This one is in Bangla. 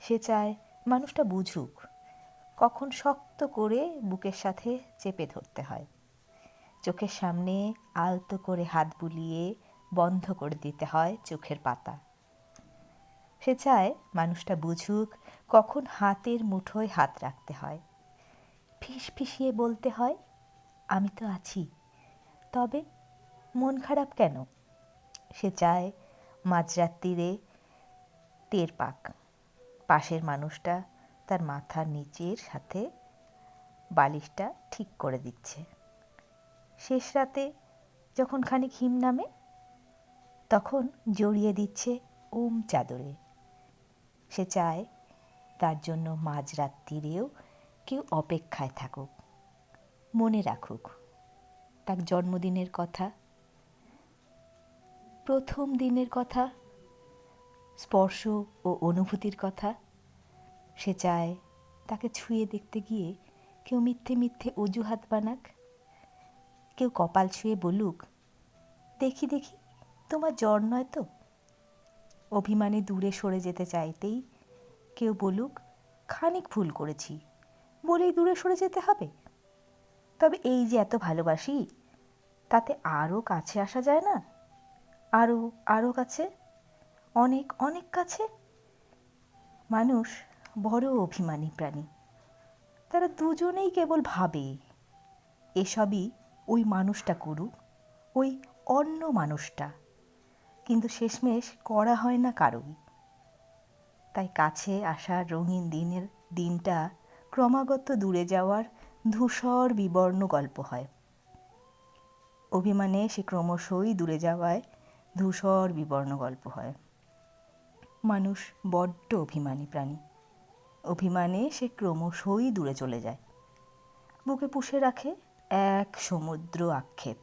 সে চায় মানুষটা বুঝুক। কখন শক্ত করে বুকের সাথে চেপে ধরতে হয়। চোখের সামনে আলতো করে হাত বুলিয়ে বন্ধ করে দিতে হয় চোখের পাতা। সে চায় মানুষটা বুঝুক কখন হাতের মুঠোয় হাত রাখতে হয়। ফিস ফিসিয়ে বলতে হয়, আমি তো আছি। তবে মন খারাপ কেন? সে চায় মাঝরাত্রিরে টের পাক। পাশের মানুষটা তার মাথার নিচের সাথে বালিশটা ঠিক করে দিচ্ছে। শেষ রাতে যখন খানিক হিম নামে, তখন জড়িয়ে দিচ্ছে ওম চাদরে। সে চায় তার জন্য মাঝরাত্রিরেও কেউ অপেক্ষায় থাকুক। মনে রাখুক, তার জন্মদিনের কথা, প্রথম দিনের কথা স্পর্শ ও অনুভূতির কথা। সে চায় তাকে ছুঁয়ে দেখতে গিয়ে কেউ মিথ্যে মিথ্যে অজুহাত বানাক। কেউ কপাল ছুঁয়ে বলুক, দেখি দেখি, তোমার জ্বর নয় তো? অভিমানে দূরে সরে যেতে চাইতেই কেউ বলুক, খানিক ভুল করেছি, বলেই দূরে সরে যেতে হবে? তবে এই যে এত ভালোবাসি, তাতে আরও কাছে আসা যায় না? আরও আরও কাছে? অনেক অনেক কাছে মানুষ বড় অভিমানী প্রাণী। তারা দুজনেই কেবল ভাবে, এসবই ওই মানুষটা করুক, ওই অন্য মানুষটা। কিন্তু শেষমেশ করা হয় না কারোই তাই কাছে আসার রঙিন দিনের দিনটা ক্রমাগত দূরে যাওয়ার ধূসর বিবর্ণ গল্প হয়। অভিমানে সে ক্রমশই দূরে যাওয়ায় ধূসর বিবর্ণ গল্প হয়। মানুষ বড্ড অভিমানী প্রাণী। অভিমানে সে ক্রমশই দূরে চলে যায়। বুকে পুষে রাখে এক সমুদ্র আক্ষেপ।